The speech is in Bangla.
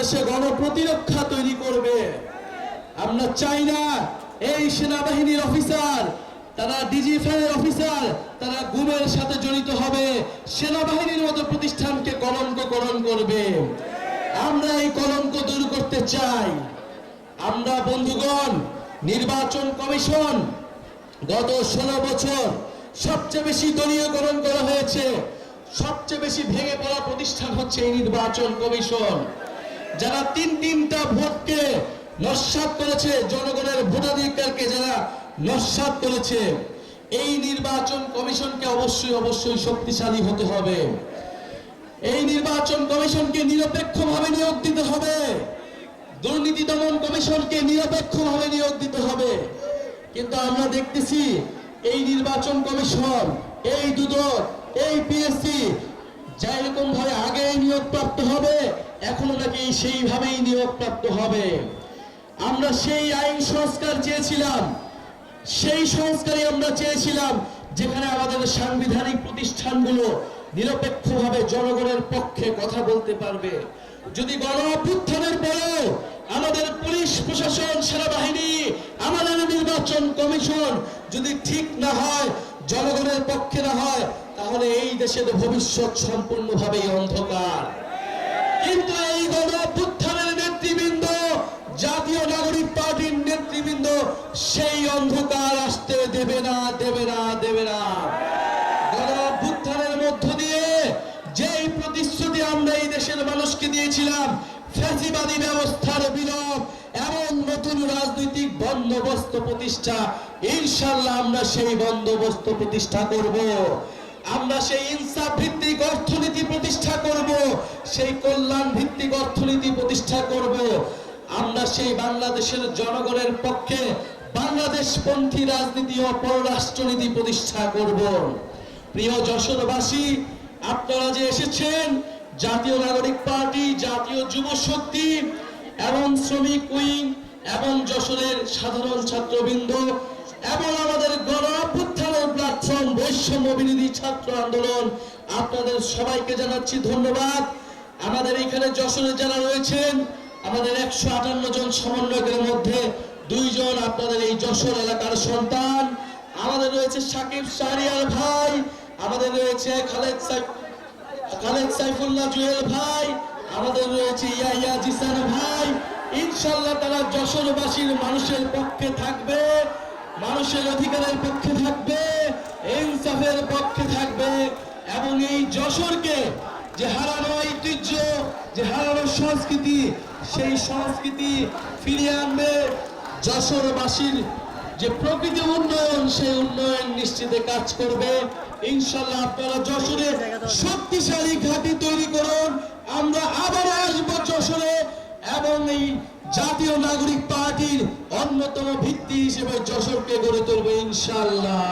বাংলাদেশে গণপ্রতিরক্ষা তৈরি করবে। আমরা চাই না এই সেনাবাহিনীর অফিসার, তারা ডিজিএফআই অফিসার, তারা গুমের সাথে জড়িত হবে। সেনাবাহিনীর মতো প্রতিষ্ঠানকে কলঙ্ককরণ করবে। আমরা এই কলঙ্ক দূর করতে চাই। আমরা, বন্ধুগণ, নির্বাচন কমিশন গত ষোলো বছর সবচেয়ে বেশি দলীয়করণ করা হয়েছে। সবচেয়ে বেশি ভেঙে পড়া প্রতিষ্ঠান হচ্ছে এই নির্বাচন কমিশন। যারা তিন তিনটা ভোটকে নস্বাত করেছে, জনগণের ভোটাধিকারকে যারা নস্বাত করেছে, এই নির্বাচন কমিশনকে অবশ্যই অবশ্যই শক্তিশালী হতে হবে। এই নির্বাচন কমিশনকে নিরপেক্ষভাবে নিয়োগ দিতে হবে। দুর্নীতি দমন কমিশনকে নিরপেক্ষভাবে নিয়োগ দিতে হবে। কিন্তু আমরা দেখতেছি, এই নির্বাচন কমিশন, এই দুদক, এই পিএসসি যেরকম ভাবে আগে নিয়োগ প্রাপ্ত হবে, এখনও সেইভাবেই হবে। আমরা সেই আইন সংস্কার চেয়েছিলাম, সেই সংস্কারই আমরা চেয়েছিলাম, যেখানে আমাদের সাংবিধানিক প্রতিষ্ঠানগুলো নিরপেক্ষভাবে জনগণের পক্ষে কথা বলতে পারবে। যদি গণ অভ্যুত্থানের পরেও আমাদের পুলিশ, প্রশাসন, সেনাবাহিনী, আমাদের নির্বাচন কমিশন যদি ঠিক না হয়, জনগণের পক্ষে না হয় তাহলে এই দেশের ভবিষ্যৎ সম্পূর্ণভাবেই অন্ধকার। কিন্তু এই গণ নেতৃবৃন্দ, জাতীয় নাগরিক পার্টির নেতৃবৃন্দ, সেই অন্ধকার আসতে দেবে না দেবে না দেবে না। গণ মধ্য দিয়ে যেই প্রতিশ্রুতি আমরা এই দেশের মানুষকে দিয়েছিলাম, ফ্যাসিবাদী ব্যবস্থার বিলোপ, এমন নতুন রাজনৈতিক বন্দোবস্ত প্রতিষ্ঠা, ইনশাল্লাহ আমরা সেই বন্দোবস্ত প্রতিষ্ঠা করব। আমরা সেই ইনসাফ ভিত্তিক অর্থনীতি প্রতিষ্ঠা করব, সেই কল্যাণ ভিত্তিক অর্থনীতি প্রতিষ্ঠা করব। আমরা সেই বাংলাদেশের জনগণের পক্ষে বাংলাদেশ পন্থী রাজনীতি ও পররাষ্ট্রনীতি প্রতিষ্ঠা করব। প্রিয় যশোরবাসী, আপনারা যে এসেছেন, জাতীয় নাগরিক পার্টি, জাতীয় যুব শক্তি এবং শ্রমিক উইং এবং যশোরের সাধারণ ছাত্রবৃন্দ এবং আমাদের গণ প্ল্যাটফর্ম বৈষম্য বিরোধী ছাত্র আন্দোলন। আপনাদের সবাইকে জানাচ্ছি ধন্যবাদ। আমাদের এখানে যশোরে যারা রয়েছেন, আমাদের একশো আটান্ন জন সমন্বয়কের মধ্যে দুইজন আপনাদের এই যশোর এলাকার সন্তান। আমাদের রয়েছে সাকিব শাহরিয়ার ভাই, আমাদের রয়েছে খালেদ খালেদ সাইফুল্লাহ জুয়েল ভাই, আমাদের রয়েছে ইয়াইয়া জিসান ভাই। ইনশাল্লাহ তারা যশোরবাসীর মানুষের পক্ষে থাকবে, মানুষের অধিকারের পক্ষে থাকবে পক্ষে থাকবে এবং এই যশোরকে যে হারানো ঐতিহ্য, যে হারানো সংস্কৃতি, সেই সংস্কৃতি ফিরিয়ে আনবে যশোরবাসীর যে প্রকৃতি উন্নয়ন, সেই উন্নয়ন নিশ্চিতে কাজ করবে। ইনশাল্লাহ আপনারা যশোরে শক্তিশালী ঘাঁটি তৈরি করুন। আমরা আবার আসব যশোরে এবং এই জাতীয় নাগরিক পার্টির অন্যতম ভিত্তি হিসেবে যশোরকে গড়ে তুলবো ইনশাল্লাহ।